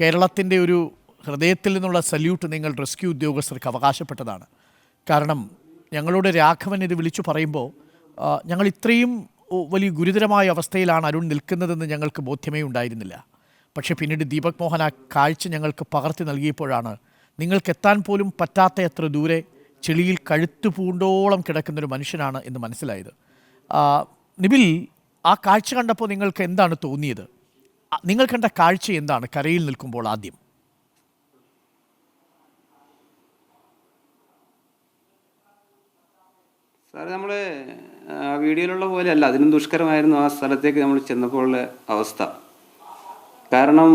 കേരളത്തിന്റെ ഒരു ഹൃദയത്തിൽ നിന്നുള്ള സല്യൂട്ട് നിങ്ങൾ റെസ്ക്യൂ ഉദ്യോഗസ്ഥർക്ക് അവകാശപ്പെട്ടതാണ്. കാരണം ഞങ്ങളുടെ രാഘവൻ ഇത് വിളിച്ചു പറയുമ്പോൾ ഞങ്ങൾ ഇത്രയും വലിയ ഗുരുതരമായ അവസ്ഥയിലാണ് അരുൺ നിൽക്കുന്നതെന്ന് ഞങ്ങൾക്ക് ബോധ്യമേ ഉണ്ടായിരുന്നില്ല. പക്ഷേ പിന്നീട് ദീപക് മോഹൻ ആ കാഴ്ച ഞങ്ങൾക്ക് പകർത്തി നൽകിയപ്പോഴാണ് നിങ്ങൾക്ക് എത്താൻ പോലും പറ്റാത്ത എത്ര ദൂരെ ചെളിയിൽ കഴുത്തു പൂണ്ടോളം കിടക്കുന്നൊരു മനുഷ്യനാണ് എന്ന് മനസ്സിലായത്. നിബിൽ ആ കാഴ്ച കണ്ടപ്പോൾ നിങ്ങൾക്ക് എന്താണ് തോന്നിയത്? നിങ്ങൾ കണ്ട കാഴ്ച എന്താണ്? കരയിൽ നിൽക്കുമ്പോൾ ആദ്യം. സാറേ നമ്മൾ വീഡിയോയിലുള്ള പോലെ അല്ല അതിനും ദുഷ്കരമായിരുന്നു ആ സ്ഥലത്തേക്ക് നമ്മൾ ചെന്നപ്പോഴുള്ള അവസ്ഥ. കാരണം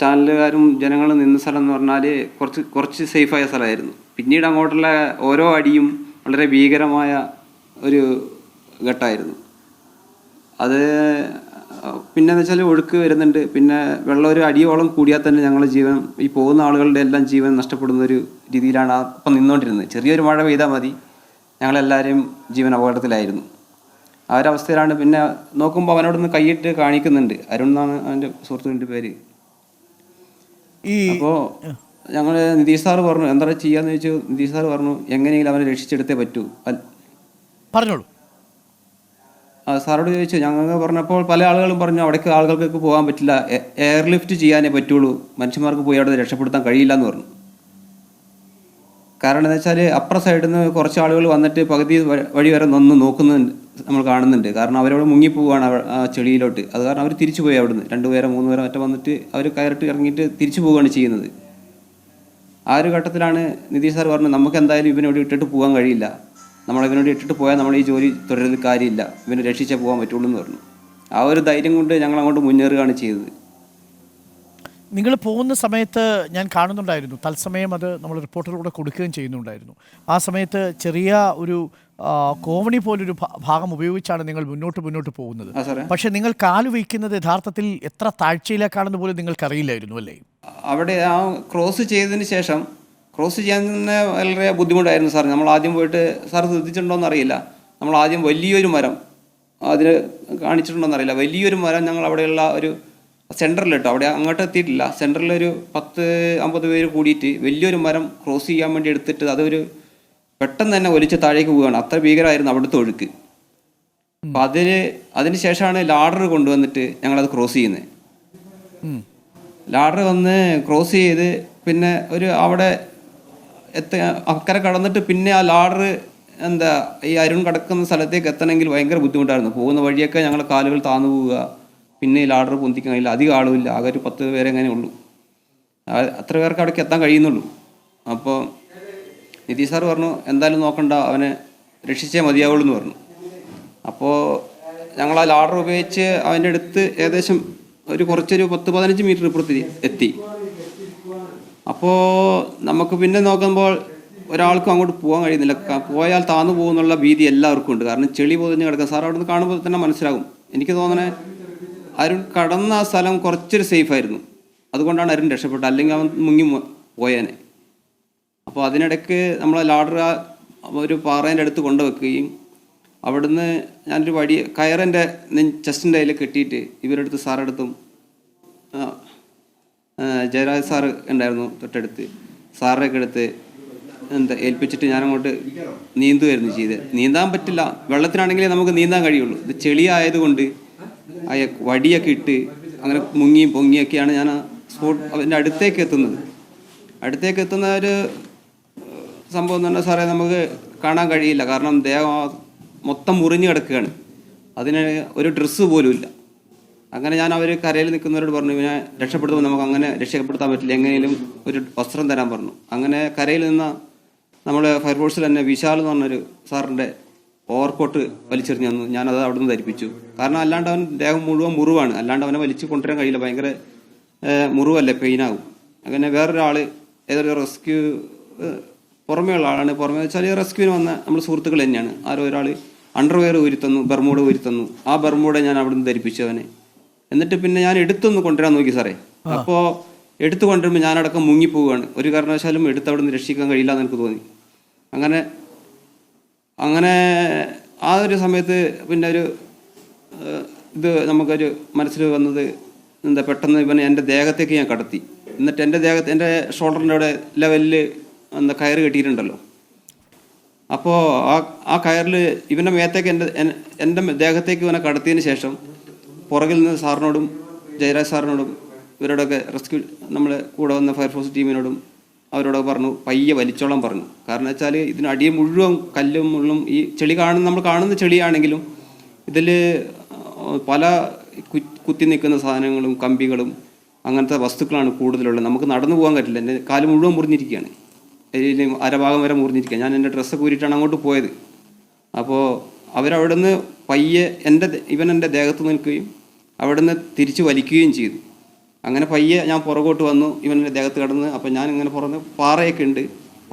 ചാനലുകാരും ജനങ്ങളും നിന്ന സ്ഥലം എന്ന് പറഞ്ഞാൽ കുറച്ച് കുറച്ച് സേഫായ സ്ഥലമായിരുന്നു. പിന്നീട് അങ്ങോട്ടുള്ള ഓരോ അടിയും വളരെ ഭീകരമായ ഒരു ഘട്ടമായിരുന്നു. അത് പിന്നെന്ന് വെച്ചാൽ ഒഴുക്ക് വരുന്നുണ്ട്. പിന്നെ വെള്ളം ഒരു അടിയോളം കൂടിയാൽ തന്നെ ഞങ്ങളുടെ ജീവൻ ഈ പോകുന്ന ആളുകളുടെ എല്ലാം ജീവൻ നഷ്ടപ്പെടുന്ന ഒരു രീതിയിലാണ് അപ്പം നിന്നുകൊണ്ടിരുന്നത് ചെറിയൊരു മഴ പെയ്താൽ മതി. ഞങ്ങളെല്ലാവരും ജീവൻ അപകടത്തിലായിരുന്നു. ആ ഒരു അവസ്ഥയിലാണ് പിന്നെ നോക്കുമ്പോൾ അവനോടൊന്ന് കൈയിട്ട് കാണിക്കുന്നുണ്ട്. അരുൺ എന്നാണ് അവന്റെ സുഹൃത്തുവിന്റെ പേര്. അപ്പോൾ ഞങ്ങൾ നിതീഷ് സാറ് പറഞ്ഞു എന്താ ചെയ്യാന്ന് ചോദിച്ചു? നിതീഷ് സാറ് പറഞ്ഞു എങ്ങനെയെങ്കിലും അവനെ രക്ഷിച്ചെടുത്തേ പറ്റൂ. പറഞ്ഞോളൂ. സാറോട് ചോദിച്ചു ഞങ്ങൾ പറഞ്ഞപ്പോൾ പല ആളുകളും പറഞ്ഞു അവിടേക്ക് ആളുകൾക്ക് പോകാൻ പറ്റില്ല. എയർ ലിഫ്റ്റ് ചെയ്യാനേ പറ്റുള്ളൂ. മനുഷ്യന്മാർക്ക് പോയി അവിടെ രക്ഷപ്പെടുത്താൻ കഴിയില്ല എന്ന് പറഞ്ഞു. കാരണം എന്താ വെച്ചാൽ അപ്പുറ സൈഡിൽ നിന്ന് കുറച്ച് ആളുകൾ വന്നിട്ട് പകുതി വഴി വരെ നിന്ന് നോക്കുന്നുണ്ട് നമ്മൾ കാണുന്നുണ്ട്. കാരണം അവരവിടെ മുങ്ങിപ്പോവാണ് ആ ചെളിയിലോട്ട്. അത് കാരണം അവർ തിരിച്ചു പോയി അവിടുന്ന്. രണ്ടുപേരെ മൂന്ന് പേരെ മറ്റേ വന്നിട്ട് അവർ കയറിട്ട് ഇറങ്ങിയിട്ട് തിരിച്ചു പോവുകയാണ് ചെയ്യുന്നത്. ആ ഒരു ഘട്ടത്തിലാണ് നിതീഷ് സാർ പറഞ്ഞു നമുക്ക് എന്തായാലും ഇവനെ ഇവിടെ ഇട്ടിട്ട് പോകാൻ കഴിയില്ല. നമ്മൾ ഇവനോട് ഇട്ടിട്ട് പോയാൽ നമ്മൾ ഈ ജോലി തുടരുന്ന കാര്യമില്ല. ഇവനെ രക്ഷിച്ചേ പോകാൻ പറ്റുള്ളൂ എന്ന് പറഞ്ഞു. ആ ഒരു ധൈര്യം കൊണ്ട് ഞങ്ങൾ അങ്ങോട്ട് മുന്നേറുകയാണ് ചെയ്തത്. നിങ്ങൾ പോകുന്ന സമയത്ത് ഞാൻ കാണുന്നുണ്ടായിരുന്നു. തത്സമയം അത് നമ്മൾ റിപ്പോർട്ടറിലൂടെ കൊടുക്കുകയും ചെയ്യുന്നുണ്ടായിരുന്നു. ആ സമയത്ത് ചെറിയ ഒരു കോമഡി കോവണി പോലൊരു ഭാഗം ഉപയോഗിച്ചാണ് നിങ്ങൾ മുന്നോട്ട് മുന്നോട്ട് പോകുന്നത്. പക്ഷെ നിങ്ങൾ കാൽ വയ്ക്കുന്നത് യഥാർത്ഥത്തിൽ എത്ര താഴ്ചയിലേക്കാണെന്ന് പോലും നിങ്ങൾക്ക് അറിയില്ലായിരുന്നു അല്ലേ? അവിടെ ആ ക്രോസ് ചെയ്തതിന് ശേഷം ക്രോസ് ചെയ്യാൻ തന്നെ വളരെ ബുദ്ധിമുട്ടായിരുന്നു സാർ. നമ്മൾ ആദ്യം പോയിട്ട് സാർ ശ്രദ്ധിച്ചിട്ടുണ്ടോയെന്ന് അറിയില്ല നമ്മൾ ആദ്യം വലിയൊരു മരം അതിന് കാണിച്ചിട്ടുണ്ടോയെന്ന് അറിയില്ല വലിയൊരു മരം ഞങ്ങൾ അവിടെയുള്ള ഒരു സെന്ററിലിട്ടോ അവിടെ അങ്ങോട്ട് എത്തിയിട്ടില്ല. സെന്ററിലൊരു പത്ത് അമ്പത് പേര് കൂടിയിട്ട് വലിയൊരു മരം ക്രോസ് ചെയ്യാൻ വേണ്ടി എടുത്തിട്ട് അതൊരു പെട്ടെന്ന് തന്നെ ഒലിച്ച് താഴേക്ക് പോവുകയാണ് അത്ര ഭീകരമായിരുന്നു അവിടുത്തെ ഒഴുക്ക്. അപ്പം അതിന് അതിന് ശേഷമാണ് ലാഡർ കൊണ്ടുവന്നിട്ട് ഞങ്ങളത് ക്രോസ് ചെയ്യുന്നത് ലാഡർ വന്ന് ക്രോസ് ചെയ്ത് പിന്നെ ഒരു അവിടെ എത്ത അക്കരെ കടന്നിട്ട് പിന്നെ ആ ലാഡർ എന്താ ഈ അരുൺ കടക്കുന്ന സ്ഥലത്തേക്ക് എത്തണമെങ്കിൽ ഭയങ്കര ബുദ്ധിമുട്ടായിരുന്നു. പോകുന്ന വഴിയൊക്കെ ഞങ്ങൾ കാലുകൾ താന്നു പോവുക. പിന്നെ ഈ ലാഡർ പൊന്തിക്കാൻ കഴിയില്ല. അധികം ആളുമില്ല. ആകെ ഒരു പത്ത് പേരെ എങ്ങനെ ഉള്ളൂ. അത്ര പേർക്ക് അവിടേക്ക് എത്താൻ കഴിയുന്നുള്ളൂ. അപ്പോൾ നിതീഷ് സാർ പറഞ്ഞു എന്തായാലും നോക്കണ്ട. അവനെ രക്ഷിച്ചേ മതിയാവുള്ളൂ എന്ന് പറഞ്ഞു. അപ്പോൾ ഞങ്ങൾ ആ ലാഡർ ഉപയോഗിച്ച് അവന്റെ അടുത്ത് ഏകദേശം ഒരു കുറച്ചൊരു പത്ത് പതിനഞ്ച് മീറ്റർ ഇപ്പുറത്ത് എത്തി. അപ്പോൾ നമുക്ക് പിന്നെ നോക്കുമ്പോൾ ഒരാൾക്കും അങ്ങോട്ട് പോകാൻ കഴിയുന്നില്ല. പോയാൽ താന്നു പോകുന്നുള്ള ഭീതി എല്ലാവർക്കും ഉണ്ട്. കാരണം ചെളി പൊതിഞ്ഞ് കിടക്കുക സാർ അവിടെ നിന്ന് കാണുമ്പോൾ തന്നെ മനസ്സിലാകും. എനിക്ക് തോന്നണേ അരുൺ കടന്ന ആ സ്ഥലം കുറച്ചൊരു സേഫ് ആയിരുന്നു. അതുകൊണ്ടാണ് അരുൺ രക്ഷപ്പെട്ടത്. അല്ലെങ്കിൽ അവൻ മുങ്ങി പോയേനെ. അപ്പോൾ അതിനിടയ്ക്ക് നമ്മൾ ലാഡർ ഒരു പാറേന്റെ അടുത്ത് കൊണ്ടുവെക്കുകയും അവിടുന്ന് ഞാനൊരു വടി കയറിന്റെ ചെസ്റ്റിന്റെ അതിൽ കെട്ടിയിട്ട് ഇവരെടുത്ത് സാറെടുത്തും ജയരാജ് സാർ ഉണ്ടായിരുന്നു തൊട്ടടുത്ത്. സാറിനൊക്കെ എടുത്ത് എന്താ ഏൽപ്പിച്ചിട്ട് ഞാനങ്ങോട്ട് നീന്തുമായിരുന്നു ചെയ്ത് നീന്താൻ പറ്റില്ല. വെള്ളത്തിനാണെങ്കിലേ നമുക്ക് നീന്താൻ കഴിയുള്ളൂ. ഇത് ചെളിയായതുകൊണ്ട് അയ വടിയൊക്കെ ഇട്ട് അങ്ങനെ മുങ്ങിയും പൊങ്ങിയൊക്കെയാണ് ഞാൻ ആ സ്പോട്ട് അതിന്റെ അടുത്തേക്ക് എത്തുന്നത്. അടുത്തേക്ക് എത്തുന്ന ഒരു സംഭവം എന്ന് പറഞ്ഞാൽ സാറേ നമുക്ക് കാണാൻ കഴിയില്ല. കാരണം ദേഹം മൊത്തം മുറിഞ്ഞു കിടക്കുകയാണ്. അതിന് ഒരു ഡ്രസ്സ് പോലും ഇല്ല. അങ്ങനെ ഞാൻ അവർ കരയിൽ നിൽക്കുന്നവരോട് പറഞ്ഞു ഇവനെ രക്ഷപ്പെടുത്തുമ്പോൾ നമുക്ക് അങ്ങനെ രക്ഷപ്പെടുത്താൻ പറ്റില്ല എങ്ങനെയും ഒരു വസ്ത്രം തരാൻ പറഞ്ഞു. അങ്ങനെ കരയിൽ നിന്ന നമ്മുടെ ഫയർഫോഴ്സിൽ തന്നെ വിശാൽ എന്ന് പറഞ്ഞൊരു സാറിന്റെ ഓവർകോട്ട് വലിച്ചെറിഞ്ഞു തന്നു. ഞാനത് അവിടെ നിന്ന് ധരിപ്പിച്ചു. കാരണം അല്ലാണ്ട് അവൻ ദേഹം മുഴുവൻ മുറിവാണ്. അല്ലാണ്ട് അവനെ വലിച്ചു കൊണ്ടുവരാൻ കഴിയില്ല. ഭയങ്കര മുറിവല്ലേ പെയിനാകും അങ്ങനെ വേറൊരാൾ ഏതൊരു റെസ്ക്യൂ പുറമേയുള്ള ആളാണ്. പുറമേ വെച്ചാൽ റെസ്ക്യൂവിന് വന്ന നമ്മൾ സുഹൃത്തുക്കൾ തന്നെയാണ്. ആരോ ഒരാൾ അണ്ടർവെയർ ഊരിത്തന്നു ബർമൂഡ് ഊരിത്തന്നു. ആ ബർമൂഡ ഞാൻ അവിടെ നിന്ന് ധരിപ്പിച്ചു അവനെ. എന്നിട്ട് പിന്നെ ഞാൻ എടുത്തൊന്ന് കൊണ്ടുവരാൻ നോക്കി സാറേ. അപ്പോൾ എടുത്തു കൊണ്ടുവരുമ്പോൾ ഞാനടക്കം മുങ്ങിപ്പോവുകയാണ്. ഒരു കാരണവശാലും എടുത്ത് അവിടെ നിന്ന് രക്ഷിക്കാൻ കഴിയില്ല എന്ന് എനിക്ക് തോന്നി. അങ്ങനെ അങ്ങനെ ആ ഒരു സമയത്ത് പിന്നെ ഒരു ഇത് നമുക്കൊരു മനസ്സിൽ വന്നത് എന്താ പെട്ടെന്ന് ഇവനെ എന്റെ ദേഹത്തേക്ക് ഞാൻ കടത്തി. എന്നിട്ട് എന്റെ ദേഹത്ത് എന്റെ ഷോൾഡറിന്റെ അവിടെ ലെവലിൽ എന്താ കയറ് കെട്ടിയിട്ടുണ്ടല്ലോ. അപ്പോൾ ആ ആ കയറിൽ ഇവന്റെ മേത്തേക്ക് എന്റെ എൻ- എന്റെ ദേഹത്തേക്ക് ഇവനെ കടത്തിയതിന് ശേഷം പുറകിൽ നിന്ന് സാറിനോടും ജയരാജ് സാറിനോടും ഇവരോടൊക്കെ റെസ്ക്യൂ നമ്മളെ കൂടെ വന്ന ഫയർഫോഴ്സ് ടീമിനോടും അവരോടൊക്കെ പറഞ്ഞു പയ്യെ വലിച്ചോളം പറഞ്ഞു. കാരണം വെച്ചാൽ ഇതിന് അടിയെ മുഴുവൻ കല്ലും മുള്ളും ഈ ചെളി കാണുന്ന നമ്മൾ കാണുന്ന ചെളിയാണെങ്കിലും ഇതിൽ പല കുത്തി നിൽക്കുന്ന സാധനങ്ങളും കമ്പികളും അങ്ങനത്തെ വസ്തുക്കളാണ് കൂടുതലുള്ളത്. നമുക്ക് നടന്നു പോകാൻ പറ്റില്ല. എന്റെ കാൽ മുഴുവൻ മുറിഞ്ഞിരിക്കുകയാണ്. അതിൽ അരഭാഗം വരെ മുറിഞ്ഞിരിക്കുക ഞാൻ എന്റെ ഡ്രസ്സ് ഊരിയിട്ടാണ് അങ്ങോട്ട് പോയത്. അപ്പോൾ അവരവിടുന്ന് പയ്യെ എന്റെ ഇവൻ എന്റെ ദേഹത്ത് നിൽക്കുകയും അവിടുന്ന് തിരിച്ച് വലിക്കുകയും ചെയ്തു. അങ്ങനെ പയ്യെ ഞാൻ പുറകോട്ട് വന്നു ഇവന്റെ ദേഹത്ത് കിടന്ന് അപ്പം ഞാൻ ഇങ്ങനെ പുറത്ത് പാറയൊക്കെ ഉണ്ട്.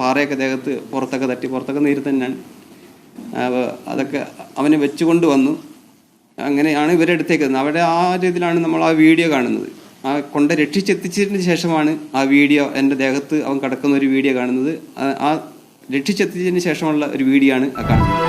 പാറയൊക്കെ ദേഹത്ത് പുറത്തൊക്കെ തട്ടി പുറത്തൊക്കെ നീര് തന്നെയാണ്. അതൊക്കെ അവനെ വെച്ചുകൊണ്ട് വന്നു. അങ്ങനെയാണ് ഇവരെ അടുത്തേക്ക് എത്തുന്നത് അവിടെ ആ രീതിയിലാണ് നമ്മൾ ആ വീഡിയോ കാണുന്നത്. ആ കൊണ്ട രക്ഷിച്ചെത്തിച്ചതിന് ശേഷമാണ് ആ വീഡിയോ എന്റെ ദേഹത്ത് അവൻ കിടക്കുന്ന ഒരു വീഡിയോ കാണുന്നത്. ആ രക്ഷിച്ചെത്തിച്ചതിന് ശേഷമുള്ള ഒരു വീഡിയോ ആണ് ആ കാണുന്നത്.